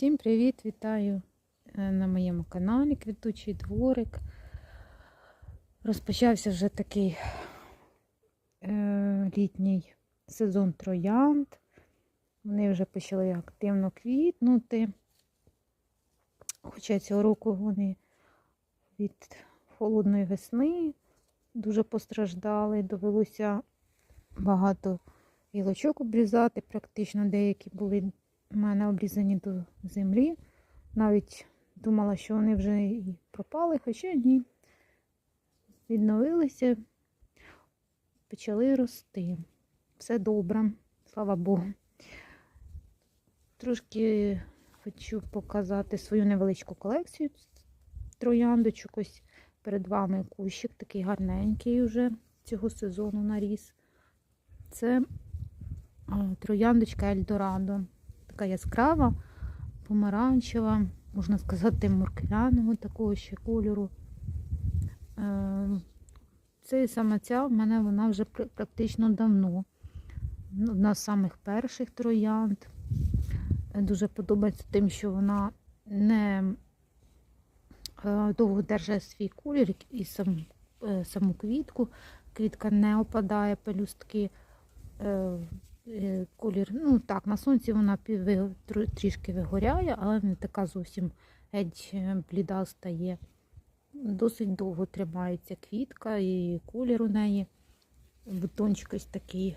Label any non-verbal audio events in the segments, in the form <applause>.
Всім привіт! Вітаю е, на моєму каналі Квітучий дворик. Розпочався вже такий е, літній сезон троянд. Вони вже почали активно квітнути. Хоча цього року вони від холодної весни дуже постраждали. Довелося багато гілочок обрізати, практично деякі були у мене обрізані до землі. Навіть думала, що вони вже і пропали, хоча ні. Відновилися, почали рости. Все добре, слава Богу. Трошки хочу показати свою невеличку колекцію трояндочок. Ось перед вами кущик такий гарненький вже цього сезону наріс. Це трояндочка Ельдорадо така яскрава, помаранчева, можна сказати, морквяного такого ще кольору. Е, це саме ця в мене вона вже практично давно. Одна з самих перших троянд. Е, дуже подобається тим, що вона не е, довго держить свій колір і сам, саму квітку. Квітка не опадає, пелюстки Е, колір, ну так, на сонці вона трішки вигоряє, але не така зовсім геть е, бліда стає. Досить довго тримається квітка і колір у неї. Бутончик ось такий,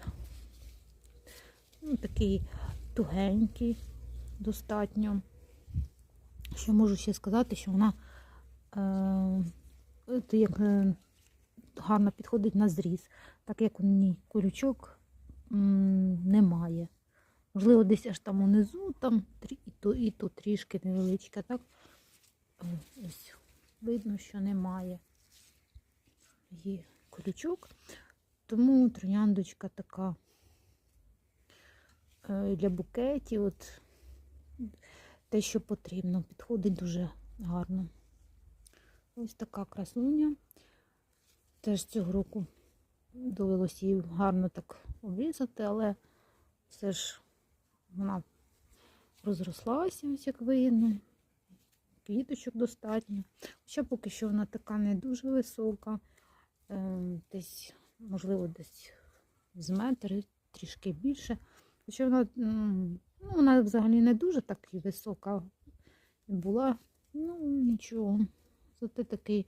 ну, такий тугенький, достатньо. Що можу ще сказати, що вона е, як е, гарно підходить на зріз, так як у ній колючок немає. Можливо, десь аж там унизу, там і то, і то трішки невеличке, так? Ось видно, що немає її колючок. Тому трояндочка така е, для букетів, от те, що потрібно, підходить дуже гарно. Ось така красуня. Теж цього року довелося її гарно так обрізати, але все ж вона розрослася, ось як видно. Квіточок достатньо. Хоча поки що вона така не дуже висока, ем, десь, можливо, десь з метр, трішки більше. Хоча вона ну, вона взагалі не дуже так висока була, ну нічого. Зате такий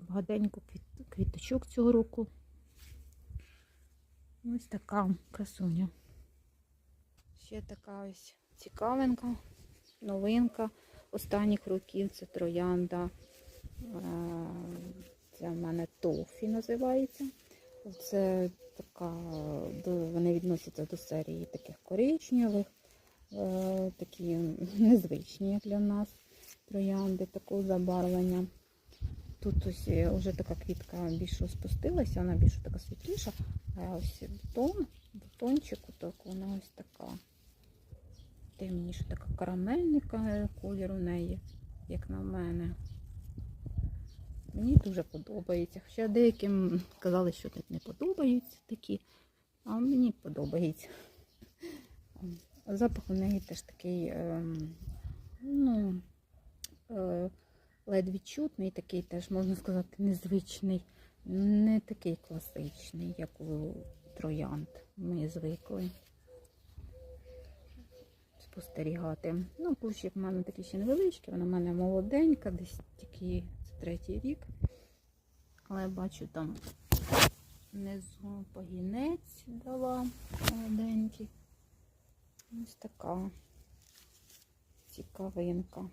багатенько квіточок цього року. Ось така красуня. Ще така ось цікавинка, новинка останніх років це троянда. Це в мене тофі називається. Це така, вони відносяться до серії таких коричневих, е, такі незвичні для нас троянди такого забарвлення. Тут ось вже така квітка більше спустилася, вона більш така світліша, а ось бутон, бутончик, так вона ось така. Темніша, така карамельника колір у неї, як на мене. Мені дуже подобається. Хоча деяким казали, що не подобаються такі, а мені подобається. Запах у неї теж такий, ем, ну, е, ледь відчутний, такий теж, можна сказати, незвичний, не такий класичний, як у троянд. Ми звикли спостерігати. Ну, кущик в мене такий ще невеличкий, вона в мене молоденька, десь тільки це третій рік. Але бачу там внизу погінець дала молоденький. Ось така цікавинка.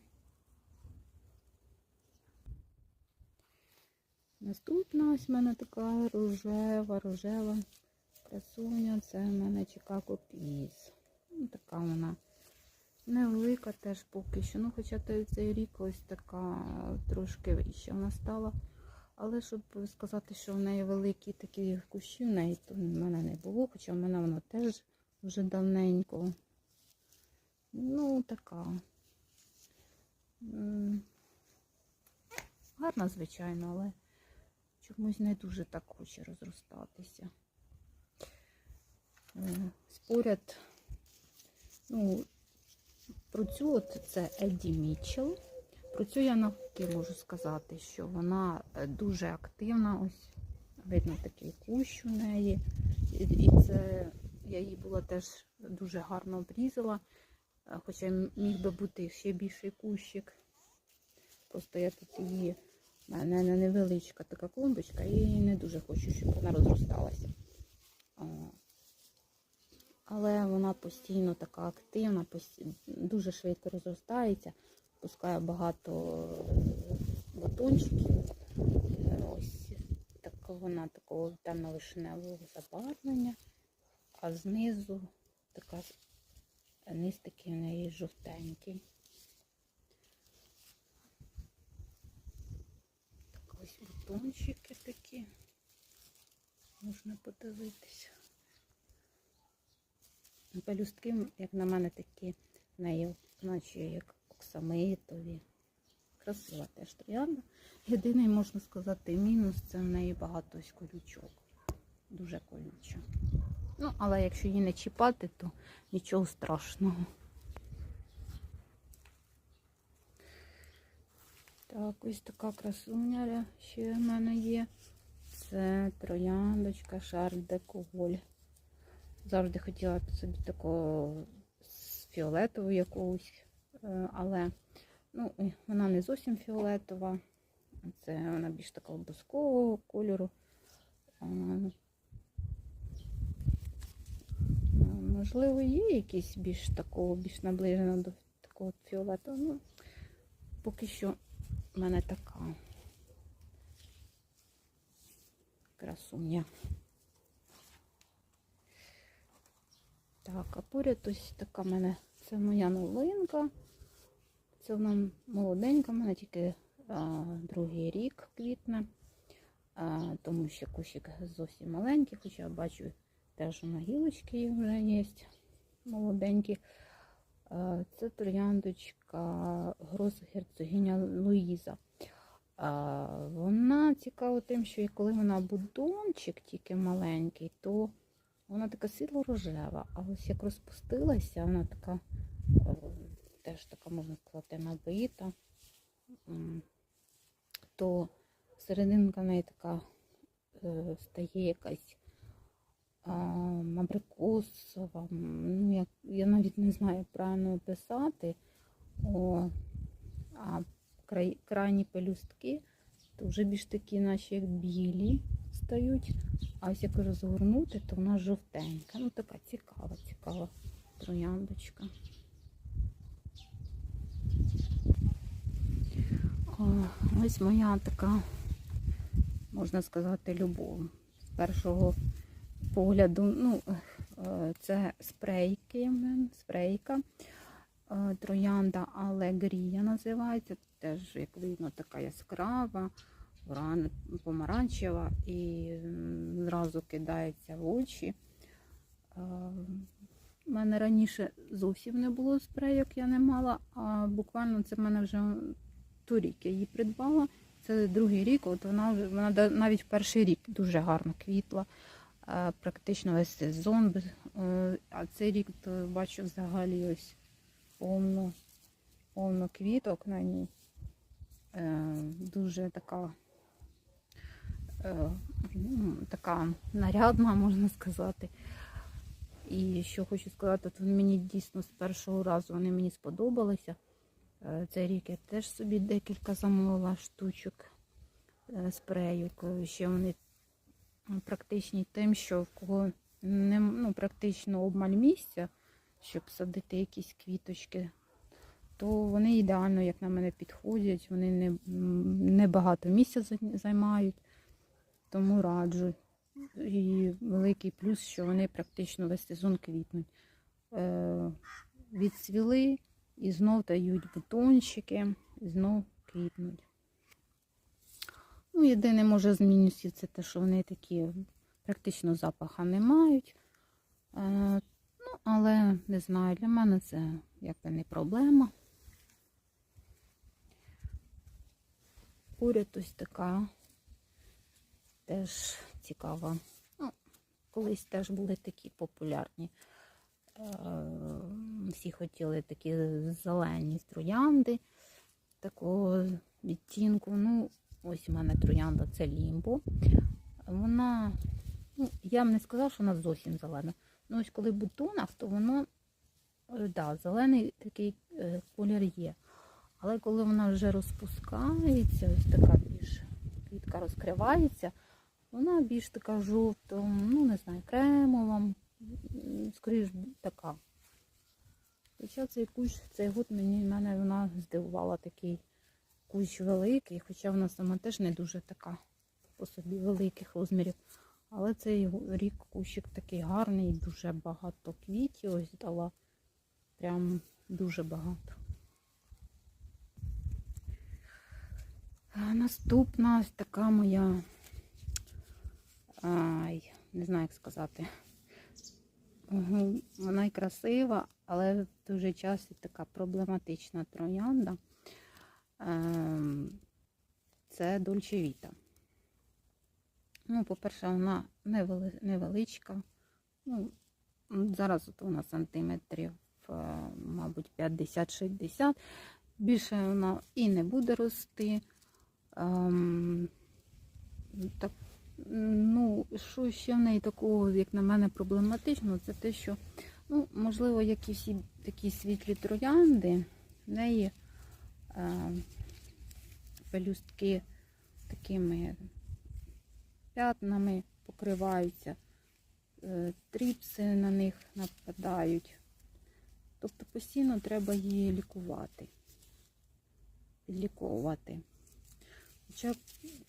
Наступна ось в мене така рожева, рожева красуня. Це в мене Чикаго Піс. Ну, така вона невелика теж поки що. Ну, хоча цей рік ось така трошки вища вона стала. Але щоб сказати, що в неї великі такі кущі, в неї то в мене не було, хоча в мене вона теж вже давненько. Ну, така. Гарна, звичайно, але чомусь не дуже так хоче розростатися. Е, споряд, ну, Про цю от це Едді Мітчелл. Про цю я навпаки можу сказати, що вона е, дуже активна. Ось видно такий кущ у неї. І і це я її була теж дуже гарно обрізала. Е, Хоча міг би бути ще більший кущик. Просто я тут її, в мене невеличка така клумбочка, і не дуже хочу, щоб вона розросталася. Але вона постійно така активна, дуже швидко розростається, пускає багато е, бутончиків. Е, Ось так вона такого темно-вишневого забарвлення, а знизу така низ такий в неї жовтенький. Так ось бутончики такі. Можна подивитися. Пелюстки, як на мене, такі наче як оксамитові. Красива теж троянда. Єдиний, можна сказати, мінус це в неї багато колючок. Дуже колюча. Ну, але якщо її не чіпати, то нічого страшного. Так, ось така красуня ще в мене є. Це трояндочка де Коль. Завжди хотіла собі такого фіолетового якогось, е, але ну, вона не зовсім фіолетова. Це вона більш такого бускового кольору. Можливо, є якийсь більш такого, більш наближеного до такого фіолетового. Ну, поки що в мене така красуня. Так, а поряд ось така мене, це моя новинка. Це вона молоденька, в мене тільки а, другий рік квітне, а, тому що кущик зовсім маленький, хоча я бачу, теж на гілочки вже є молоденькі. А, це трояндочка герцогиня Луїза. Вона цікава тим, що коли вона будончик тільки маленький, то вона така світло-рожева, а ось як розпустилася, вона така е, теж така, можна сказати, набита, то серединка неї така е, стає якась а, абрикосова. Ну, я, я навіть не знаю правильно описати. О, а край, крайні пелюстки то вже більш такі, наче як білі стають. А ось як розгорнути, то вона жовтенька. Ну така цікава, цікава трояндочка. О, ось моя така, можна сказати, любов. З першого погляду, ну, е, це спрейки, спрейка. Е, Троянда Алегрія називається. Теж, як видно, така яскрава, помаранчева і зразу кидається в очі. У мене раніше зовсім не було спрейок, я не мала, а буквально це в мене вже торік я її придбала. Це другий рік, от вона вона навіть перший рік дуже гарно квітла. е, Практично весь сезон. е, А цей рік то бачу взагалі ось повно, повно квіток на ній. Е, Дуже така, е, ну, така нарядна, можна сказати. І що хочу сказати, то мені дійсно з першого разу вони мені сподобалися. Е, Цей рік я теж собі декілька замовила штучок е, спреюк. Е, Ще вони практичні тим, що в кого не, ну, практично обмаль місця, щоб садити якісь квіточки, то вони ідеально, як на мене, підходять. Вони не, не багато місця займають, тому раджу. І великий плюс, що вони практично весь сезон квітнуть. Е, відцвіли і знов дають бутончики, і знов квітнуть. Ну, єдине, може, з мінусів це те, що вони такі практично запаха не мають. Е, ну, але не знаю, для мене це якби не проблема. Поряд ось така теж цікава. Ну, колись теж були такі популярні Всі хотіли такі зелені троянди такого відтінку. Ну, ось у мене троянда це лімбо. Вона, ну, я б не сказала, що вона зовсім зелена. Ну, ось коли в бутонах, то воно, е, да, зелений такий е, колір є. Але коли вона вже розпускається, ось така більш квітка розкривається, вона більш така жовта, ну не знаю, кремова, скоріш така. Хоча цей кущ, цей год мені мене вона здивувала такий кущ великий, хоча вона сама теж не дуже така по собі великих розмірів. Але цей рік кущик такий гарний, дуже багато квітів ось дала. Прям дуже багато. Наступна ось така моя. Ай, не знаю, як сказати. Вона й красива, але в той же час і така проблематична троянда. Ем, Це Дольчевіта. Ну, по-перше, вона невеличка. Ну, зараз от вона сантиметрів, е, мабуть, 50-60. Більше вона і не буде рости. Ем, так, ну, що ще в неї такого, як на мене, проблематичного, це те, що, ну, можливо, як і всі такі світлі троянди, в неї е, пелюстки такими п'ятнами покриваються, е, тріпси на них нападають. Тобто постійно треба її лікувати, підліковувати. Хоча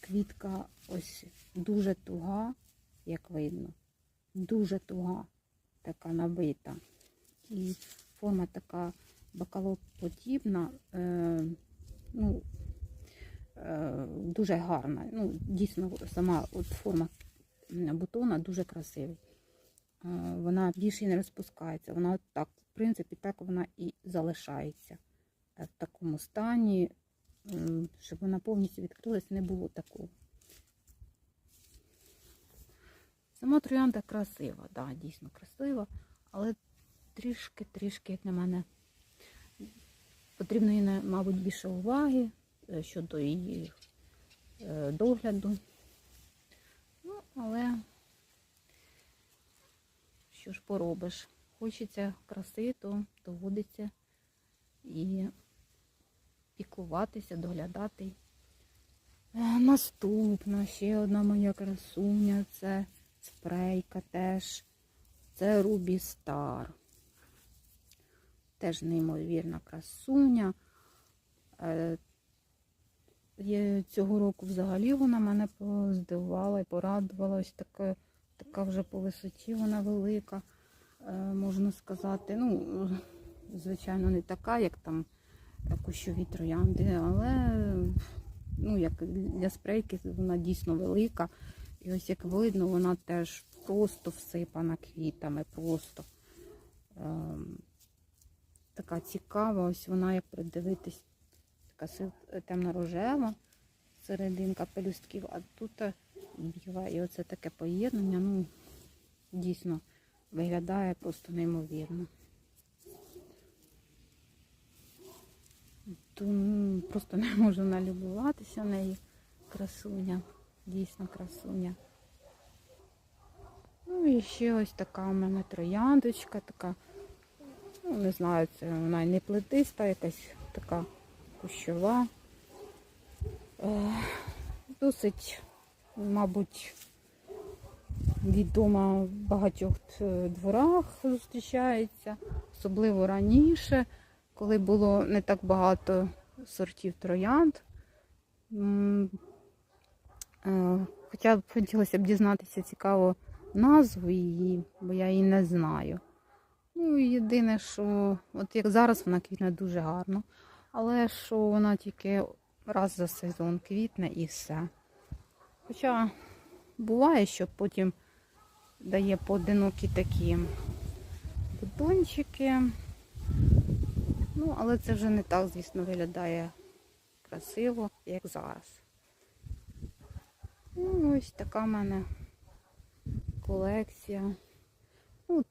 квітка ось дуже туга, як видно, дуже туга, така набита. І форма така бакалоподібна, е, ну, дуже гарна. Ну, дійсно, сама от форма бутона дуже красива. Е, вона більше не розпускається. Вона так, в принципі, так вона і залишається Е, в такому стані, щоб вона повністю відкрилась, не було такого. Сама троянда красива, да, дійсно красива, але трішки-трішки, як на мене, потрібно їй, мабуть, більше уваги е, щодо її е, догляду. Ну, але що ж поробиш? Хочеться краси, то доводиться і піклуватися, доглядати. Е, Наступна ще одна моя красуня це спрейка теж. Це Рубі Стар. Теж неймовірна красуня. Цього року взагалі вона мене здивувала і порадувала. Ось така, така вже по висоті вона велика, е, можна сказати. Ну, звичайно, не така, як там е, кущові троянди, але ну, як для спрейки вона дійсно велика. І ось як видно, вона теж просто всипана квітами, просто ем, така цікава. Ось вона, як придивитись, така темно-рожева серединка пелюстків, а тут е, біла. І оце таке поєднання, ну, дійсно виглядає просто неймовірно. То, ну, просто <laughs> не можу налюбуватися нею. Красуня, дійсно красуня. Ну і ще ось така у мене трояндочка, така, ну не знаю, це вона не плетиста, якась така кущова. Е, досить, мабуть, відома в багатьох е, дворах зустрічається, особливо раніше, коли було не так багато сортів троянд. Е, Хоча б хотілося б дізнатися цікаво назву її, бо я її не знаю. Ну, єдине, що от як зараз вона квітне дуже гарно, але що вона тільки раз за сезон квітне і все. Хоча буває, що потім дає поодинокі такі бутончики. Ну, але це вже не так, звісно, виглядає красиво, як зараз. Ну, ось така в мене колекція. Ну,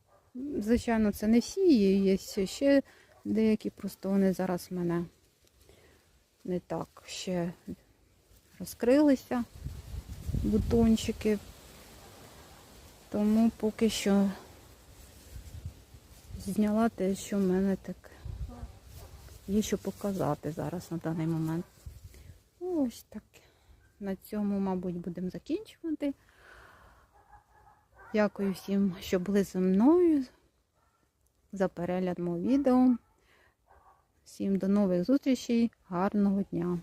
Звичайно, це не всі, є ще деякі, просто вони зараз в мене не так ще розкрилися бутончики. Тому поки що зняла те, що в мене так є що показати зараз на даний момент. Ось так. На цьому, мабуть, будемо закінчувати. Дякую всім, що були зі мною за перегляд мого відео. Всім до нових зустрічей, гарного дня!